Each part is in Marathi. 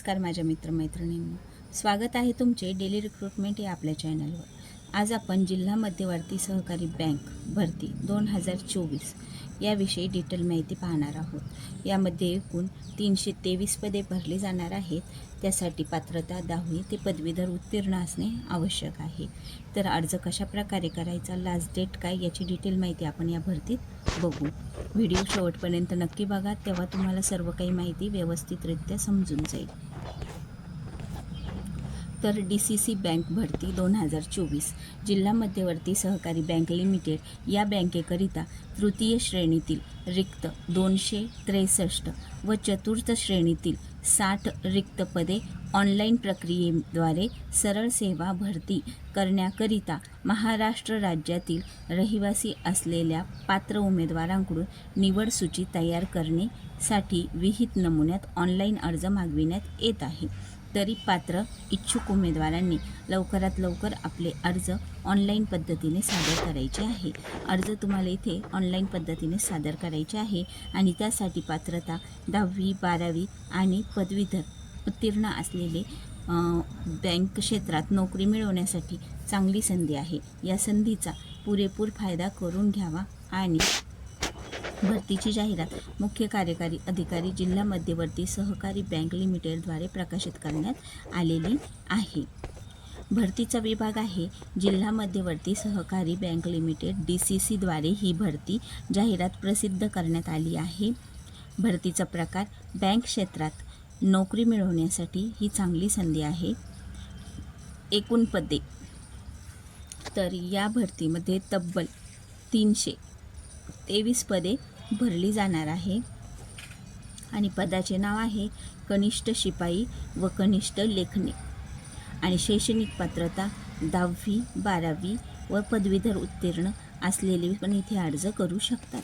नमस्कार माझ्या मित्रमैत्रिणींना. स्वागत आहे तुमचे डेली रिक्रुटमेंट या आपल्या चॅनलवर. आज आपण जिल्हा मध्यवर्ती सहकारी बँक भरती दोन हजार चोवीस याविषयी डिटेल माहिती पाहणार आहोत. यामध्ये एकूण तीनशे तेवीस पदे भरली जाणार आहेत. त्यासाठी पात्रता दहावी ते पदवीधर उत्तीर्ण असणे आवश्यक आहे. तर अर्ज कशा प्रकारे करायचा लास्ट डेट काय याची डिटेल माहिती आपण या भरतीत बघू. व्हिडिओ शेवटपर्यंत नक्की बघा तेव्हा तुम्हाला सर्व काही माहिती व्यवस्थितरित्या समजून जाईल. तर डी सी सी बँक भरती दोन हजार चोवीस. जिल्हा मध्यवर्ती सहकारी बँक लिमिटेड या बँकेकरिता तृतीय श्रेणीतील रिक्त दोनशे त्रेसष्ट व चतुर्थ श्रेणीतील साठ रिक्त पदे ऑनलाईन प्रक्रियेद्वारे सरळ सेवा भरती करण्याकरिता महाराष्ट्र राज्यातील रहिवासी असलेल्या पात्र उमेदवारांकडून निवड सूची तयारसाठी विहित नमुन्यात ऑनलाईन अर्ज मागविण्यात येत आहे. तरी पात्र इच्छुक उमेदवारांनी लवकरात लवकर आपले अर्ज ऑनलाईन पद्धतीने सादर करायचे आहे. अर्ज तुम्हाला इथे ऑनलाईन पद्धतीने सादर करायचे आहे आणि त्यासाठी पात्रता दहावी बारावी आणि पदवीधर उत्तीर्ण असलेले बँक क्षेत्रात नोकरी मिळवण्यासाठी चांगली संधी आहे. या संधीचा पुरेपूर फायदा करून घ्यावा आणि भरतीची जाहिरात मुख्य कार्यकारी अधिकारी जिल्हा मध्यवर्ती सहकारी बँक लिमिटेडद्वारे प्रकाशित करण्यात आलेली आहे. भरतीचा विभाग आहे. जिल्हा मध्यवर्ती सहकारी बँक लिमिटेड डी सी सीद्वारे ही भरती जाहिरात प्रसिद्ध करण्यात आली आहे. भरतीचा प्रकार बँक क्षेत्रात नोकरी मिळवण्यासाठी ही चांगली संधी आहे. एकूण पदे. तर या भरतीमध्ये तब्बल तीनशे तेवीस पदे भरली जाणार आहे. आणि पदाचे नाव आहे कनिष्ठ शिपाई व कनिष्ठ लेखणी आणि शैक्षणिक पात्रता दहावी बारावी व पदवीधर उत्तीर्ण असलेले पण इथे अर्ज करू शकतात.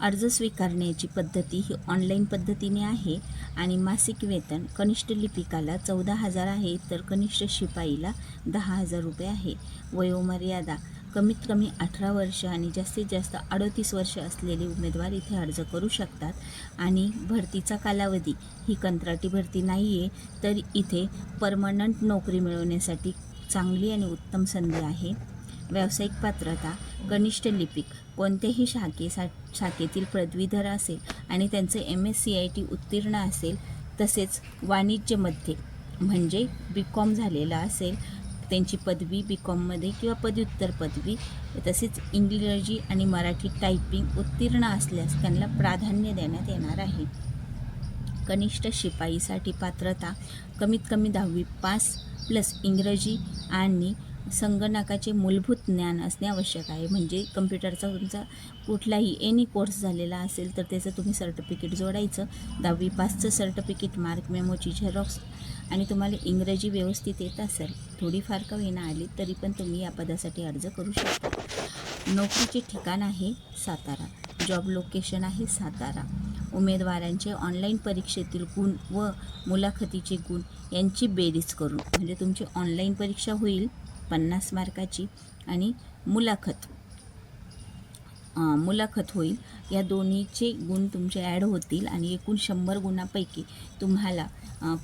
अर्ज स्वीकारण्याची पद्धती ही ऑनलाईन पद्धतीने आहे आणि मासिक वेतन कनिष्ठ लिपिकाला चौदा हजार आहे तर कनिष्ठ शिपाईला दहा हजार रुपये आहे. वयोमर्यादा कमीत कमी अठरा वर्ष आणि जास्तीत जास्त अडतीस वर्ष असलेले उमेदवार इथे अर्ज करू शकतात. आणि भरतीचा कालावधी ही कंत्राटी भरती नाही आहे तर इथे परमनंट नोकरी मिळवण्यासाठी चांगली आणि उत्तम संधी आहे. व्यावसायिक पात्रता कनिष्ठ लिपिक कोणत्याही शाखेसा शाखेतील पदवीधर असेल आणि त्यांचं M S C I T उत्तीर्ण असेल तसेच वाणिज्यमध्ये म्हणजे बी कॉम झालेला असेल त्यांची पदवी बी कॉममध्ये किंवा पदव्युत्तर पदवी तसेच इंग्रजी आणि मराठी टायपिंग उत्तीर्ण असल्यास त्यांना प्राधान्य देण्यात येणार आहे. कनिष्ठ शिपाईसाठी पात्रता कमीत कमी दहावी पास प्लस इंग्रजी आणि संगणकाचे मूलभूत ज्ञान असणे आवश्यक आहे. म्हणजे कम्प्युटरचा तुमचा कुठलाही एनी कोर्स झालेला असेल तर त्याचं तुम्ही सर्टिफिकेट जोडायचं. दहावी पासचं सर्टिफिकेट मार्क मेमोची झेरॉक्स आणि तुम्हाला इंग्रजी व्यवस्थित येत असेल थोडीफार का होईना आली तरी पण तुम्ही या पदासाठी अर्ज करू शकता. नोकरीचे ठिकाण आहे सातारा. जॉब लोकेशन आहे सातारा. उमेदवारांचे ऑनलाईन परीक्षेतील गुण व मुलाखतीचे गुण यांची बेरीज करून म्हणजे तुमची ऑनलाईन परीक्षा होईल पन्नास मार्काची आणि मुलाखत. मुलाखत होईल. या दोन्हीचे गुण तुमचे ॲड होतील आणि एकूण शंभर गुणापैकी तुम्हाला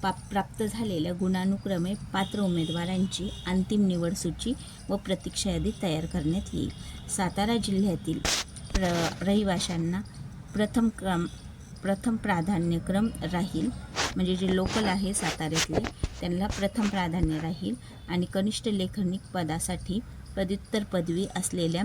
पा प्राप्त झालेल्या गुणानुक्रमे पात्र उमेदवारांची अंतिम निवड सूची व प्रतीक्षा यादी तयार करण्यात येईल. सातारा जिल्ह्यातील प्र रहिवाशांना प्रथम क्रम प्रथम प्राधान्यक्रम राहील. म्हणजे जे लोकल आहे साताऱ्यातले त्यांना प्रथम प्राधान्य राहील. आणि कनिष्ठ लेखनिक पदासाठी पदव्युत्तर पदवी असलेल्या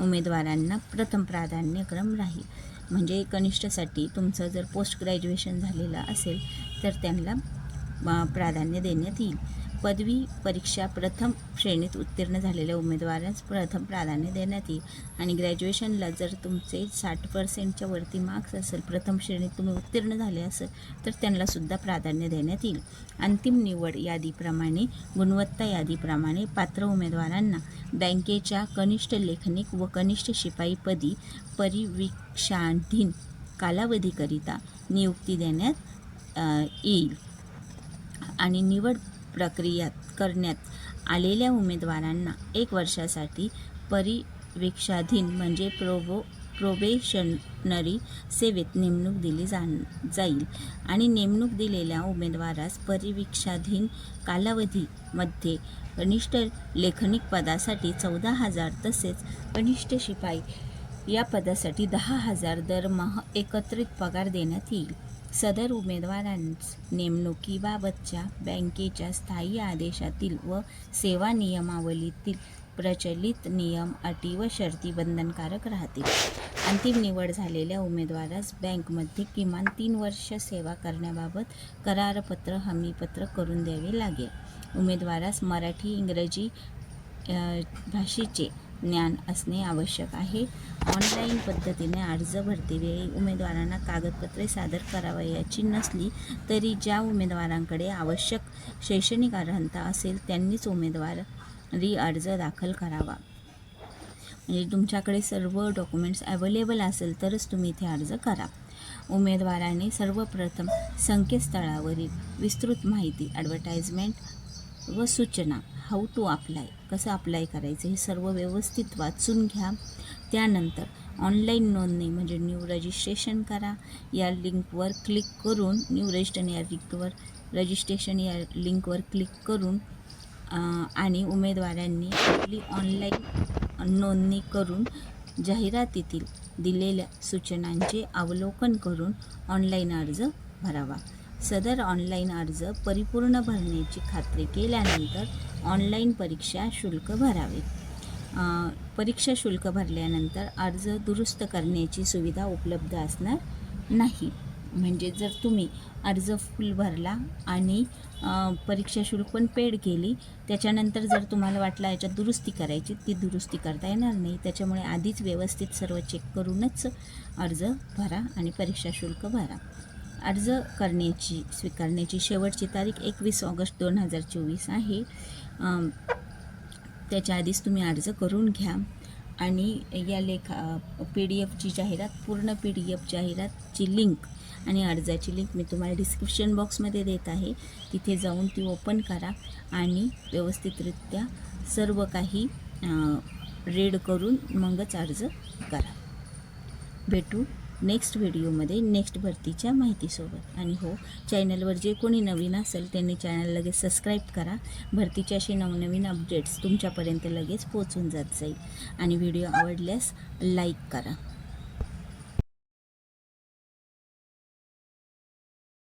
उमेदवारांना प्रथम प्राधान्यक्रम राहील. म्हणजे कनिष्ठसाठी तुमचं जर पोस्ट ग्रॅज्युएशन झालेलं असेल तर त्यांना प्राधान्य देण्यात येईल. पदवी परीक्षा प्रथम श्रेणीत उत्तीर्ण झालेल्या उमेदवारांस प्रथम प्राधान्य देण्यात येईल. आणि ग्रॅज्युएशनला जर तुमचे साठ पर्सेंटच्या वरती मार्क्स असेल प्रथम श्रेणीत तुम्ही उत्तीर्ण झाले असेल तर त्यांनासुद्धा प्राधान्य देण्यात येईल. अंतिम निवड यादीप्रमाणे गुणवत्ता यादीप्रमाणे पात्र उमेदवारांना बँकेच्या कनिष्ठ लेखनिक व कनिष्ठ शिपाईपदी परिवीक्षाधीन कालावधीकरिता नियुक्ती देण्यात येईल. आणि निवड प्रक्रियात करण्यात आलेल्या उमेदवारांना एक वर्षासाठी परिवेक्षाधीन म्हणजे प्रोबो प्रोबेशनरी सेवेत नेमणूक दिली जा जाईल आणि नेमणूक दिलेल्या उमेदवारास परिवीक्षाधीन कालावधीमध्ये कनिष्ठ लेखनिक पदासाठी चौदा हजार तसेच कनिष्ठ शिपाई या पदासाठी दहा हजार दरमहा एकत्रित पगार देण्यात येईल. सदर उमेदवारांस नेमणुकीबाबतच्या बँकेच्या स्थायी आदेशातील व सेवा नियमावलीतील प्रचलित नियम अटी व शर्ती बंधनकारक राहतील. अंतिम निवड झालेल्या उमेदवारास बँकमध्ये किमान तीन वर्ष सेवा करण्याबाबत करारपत्र हमीपत्र करून द्यावे लागेल. उमेदवारास मराठी इंग्रजी भाषेचे ज्ञान असणे आवश्यक आहे. ऑनलाईन पद्धतीने अर्ज भरतेवेळी उमेदवारांना कागदपत्रे सादर करावयाची नसली तरी ज्या उमेदवारांकडे आवश्यक शैक्षणिक अर्हता असेल त्यांनीच उमेदवारी अर्ज दाखल करावा. म्हणजे तुमच्याकडे सर्व डॉक्युमेंट्स अवेलेबल असेल तरच तुम्ही इथे अर्ज करा. उमेदवाराने सर्वप्रथम संकेतस्थळावरील विस्तृत माहिती ॲडव्हर्टाइजमेंट व सूचना हाऊ टू अप्लाय कसं अप्लाय करायचं? हे सर्व व्यवस्थित वाचून घ्या. त्यानंतर ऑनलाईन नोंदणी म्हणजे न्यू रजिस्ट्रेशन करा. या लिंकवर क्लिक करून न्यू रजिस्ट्रेशन या लिंकवर रजिस्ट्रेशन या लिंकवर क्लिक करून आणि उमेदवारांनी आपली ऑनलाईन नोंदणी करून जाहिरातीतील दिलेल्या सूचनांचे अवलोकन करून ऑनलाईन अर्ज भरावा. सदर ऑनलाईन अर्ज परिपूर्ण भरण्याची खात्री केल्यानंतर ऑनलाईन परीक्षा शुल्क भरावे. परीक्षा शुल्क भरल्यानंतर अर्ज दुरुस्त करण्याची सुविधा उपलब्ध असणार नाही. म्हणजे जर तुम्ही अर्ज फुल भरला आणि परीक्षा शुल्क पण पेड केली त्याच्यानंतर जर तुम्हाला वाटलं याच्यात दुरुस्ती करायची ती दुरुस्ती करता येणार नाही. त्याच्यामुळे आधीच व्यवस्थित सर्व चेक करूनच अर्ज भरा आणि परीक्षा शुल्क भरा. अर्ज करण्याची स्वीकारण्याची शेवटची तारीख एकवीस ऑगस्ट दोन हजार चोवीस आहे. त्याच्या आधीच तुम्ही अर्ज करून घ्या. आणि या लेखा पी डी एफची जाहिरात पूर्ण पी डी एफ जाहिरातची लिंक आणि अर्जाची लिंक मी तुम्हाला डिस्क्रिप्शन बॉक्समध्ये देत आहे. तिथे जाऊन ती ओपन करा आणि व्यवस्थितरित्या सर्व काही रेड करून मगच अर्ज करा. भेटू. नेक्स्ट व्हिडिओमध्ये नेक्स्ट भरतीच्या माहितीसोबत. आणि हो चॅनलवर जे कोणी नवीन असेल त्यांनी चॅनल लगेच सबस्क्राईब करा. भरतीचे असे नवनवीन अपडेट्स तुमच्यापर्यंत लगेच पोचून जात जाईल. आणि व्हिडिओ आवडल्यास लाईक करा.